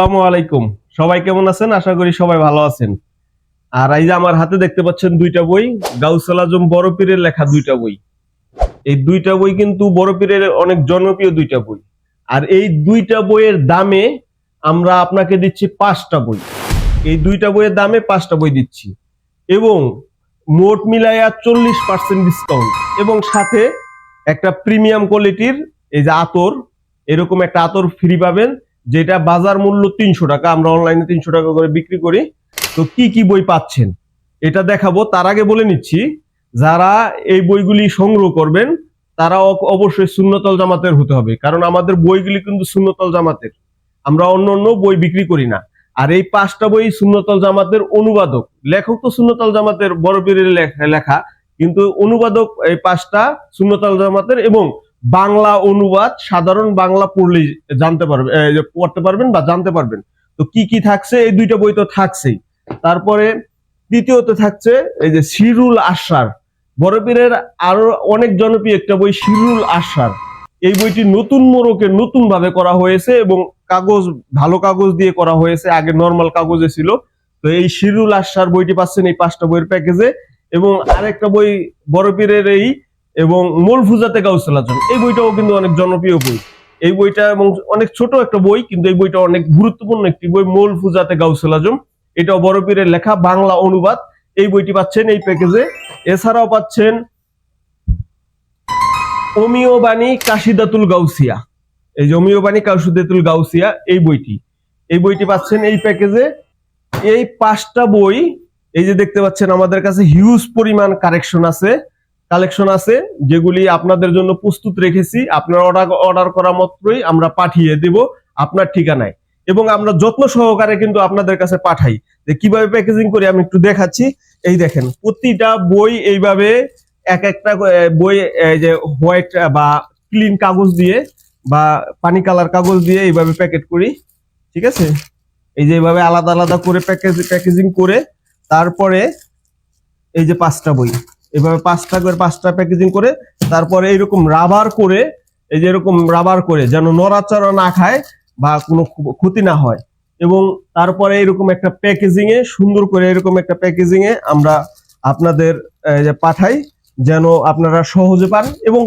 আসসালামু আলাইকুম। সবাই কেমন আছেন? আশা করি সবাই ভালো আছেন। আর এই যে আমার হাতে দেখতে পাচ্ছেন দুইটা বই গাউসুল আজম বড় পীরের লেখা দুইটা বই। এই দুইটা বই কিন্তু বড় পীরের অনেক জনপ্রিয় দুইটা বই। আর এই দুইটা বইয়ের দামে আমরা আপনাকে দিচ্ছি পাঁচটা বই। এই দুইটা বইয়ের দামে পাঁচটা বই দিচ্ছি। এবং মোট মিলাইয়া চল্লিশ পার্সেন্ট ডিসকাউন্ট। এবং সাথে একটা প্রিমিয়াম কোয়ালিটির এই যে আতর, এরকম একটা আতর ফ্রি পাবেন। যেটা বাজার মূল্য তিনশো টাকা, আমরা অনলাইনে তিনশো টাকা করে বিক্রি করি। তো কি কি বই পাচ্ছেন? এটা দেখাবো। তার আগে বলে নিচ্ছি, যারা এই বইগুলি সংগ্রহ করবেন, তারা অবশ্যই শূন্যতল জামাতের হতে হবে। কারণ আমাদের বইগুলি কিন্তু শূন্যতল জামাতের। আমরা অন্য অন্য বই বিক্রি করি না। আর এই পাঁচটা বই শূন্যতল জামাতের অনুবাদক। লেখক তো শূন্যতল জামাতের বড় পীরের লেখা, কিন্তু অনুবাদক এই পাঁচটা শূন্যতল জামাতের এবং বাংলা অনুবাদ সাধারণ বাংলা পড়লেই জানতে পারবেন পড়তে পারবেন বা জানতে পারবেন। তো কি কি থাকছে? এই দুইটা বই তো থাকছেই। তারপরে দ্বিতীয়ত থাকছে এই যে শিরুল আশার বড়পীরের আরও অনেক জনপ্রিয় একটা বই শিরুল আশার এই বইটি নতুন মোড়কে নতুন ভাবে করা হয়েছে এবং কাগজ, ভালো কাগজ দিয়ে করা হয়েছে, আগে নর্মাল কাগজে ছিল। তো এই শিরুল আশার বইটি পাচ্ছেন এই পাঁচটা বইয়ের প্যাকেজে এবং আরেকটা বই বড়পীরের এই এবং মূল ফুজাতে গাউসুল আজম এই বইটাও কিন্তু অনেক জনপ্রিয় বই। এই বইটা এবং অনেক ছোট একটা বই, কিন্তু এই বইটা অনেক গুরুত্বপূর্ণ একটি বই, মূল ফুজাতে গাউসুল আজম এটাও বড় পীরের লেখা বাংলা অনুবাদ। এই বইটি পাচ্ছেন এই প্যাকেজে। এছাড়াও পাচ্ছেন অমিয় বাণী কাশিদাতুল গাউসিয়া। এই যে অমিয় বাণী কাশিদাতুল গাউসিয়া, এই বইটি। এই বইটি পাচ্ছেন এই প্যাকেজে। এই পাঁচটা বই, এই যে দেখতে পাচ্ছেন আমাদের কাছে হিউজ পরিমাণ কারেকশন আছে। কালেকশন আছে, যেগুলি আপনাদের জন্য প্রস্তুত রেখেছি। আপনার অর্ডার অর্ডার করা মাত্রই আমরা পাঠিয়ে দেব আপনার ঠিকানায়। এবং আমরা যত্ন সহকারে কিন্তু আপনাদের কাছে পাঠাই। যে কীভাবে প্যাকেজিং করি আমি একটু দেখাচ্ছি। এই দেখেন, প্রতিটা বই এইভাবে এক একটা বই যে হোয়াইট বা ক্লিন কাগজ দিয়ে বা পানি কালার কাগজ দিয়ে এইভাবে প্যাকেট করি। ঠিক আছে? এই যে এইভাবে আলাদা আলাদা করে প্যাকেজ, প্যাকেজিং করে তারপরে এই যে পাঁচটা বই। এভাবে পাঁচটা করে, পাঁচটা প্যাকেজিং করে, তারপরে এইরকম রাবার করে, এই যে এরকম রাবার করে, যেন নড়াচড়া না খায় বা কোনো ক্ষতি না হয়। এবং তারপরে এরকম একটা প্যাকেজিং এ, সুন্দর করে এরকম একটা প্যাকেজিং এ আমরা আপনাদের পাঠাই, যেন আপনারা সহজে পান এবং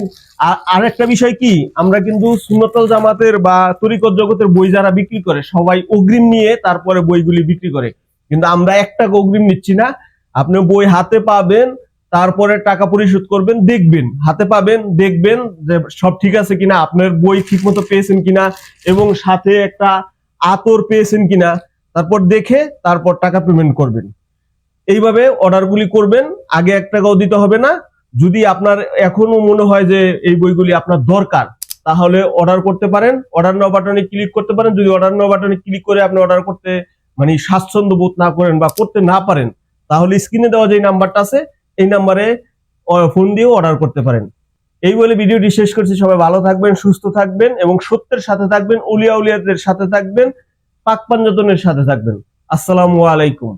আরেকটা বিষয় কি, আমরা কিন্তু সুন্নতল জামাতের বা তরিকত জগতের বই যারা বিক্রি করে, সবাই অগ্রিম নিয়ে তারপরে বইগুলি বিক্রি করে। কিন্তু আমরা একটা অগ্রিম নিচ্ছি না। আপনি বই হাতে পাবেন তারপরে টাকা পরিশোধ করবেন, দেখবেন, হাতে পাবেন, দেখবেন যে সব ঠিক আছে কিনা, আপনার বই ঠিক মতো পেয়েছেন কিনা, এবং সাথে একটা আতর পেয়েছেন কিনা, তারপর দেখে, তারপর টাকা পেমেন্ট করবেন। এইভাবে অর্ডারগুলি করবেন, আগে এক টাকাও দিতে হবে না। যদি আপনার এখনও মনে হয় যে এই বইগুলি আপনার দরকার, তাহলে অর্ডার করতে পারেন। অর্ডার নাও বাটনে ক্লিক করতে পারেন। যদি অর্ডার নাও বাটনে ক্লিক করে আপনি অর্ডার করতে মানে স্বাচ্ছন্দ্য বোধ না করেন বা করতে না পারেন, তাহলে স্ক্রিনে দেওয়া যে নাম্বারটা আছে এই নাম্বারে ফোন দিয়েও অর্ডার করতে পারেন। এই বলে ভিডিওটি শেষ করছি। সবাই ভালো থাকবেন, সুস্থ থাকবেন এবং সত্যের সাথে থাকবেন, উলিয়া উলিয়াদের সাথে থাকবেন, পাক পাঞ্জাতনের সাথে থাকবেন। আসসালামু আলাইকুম।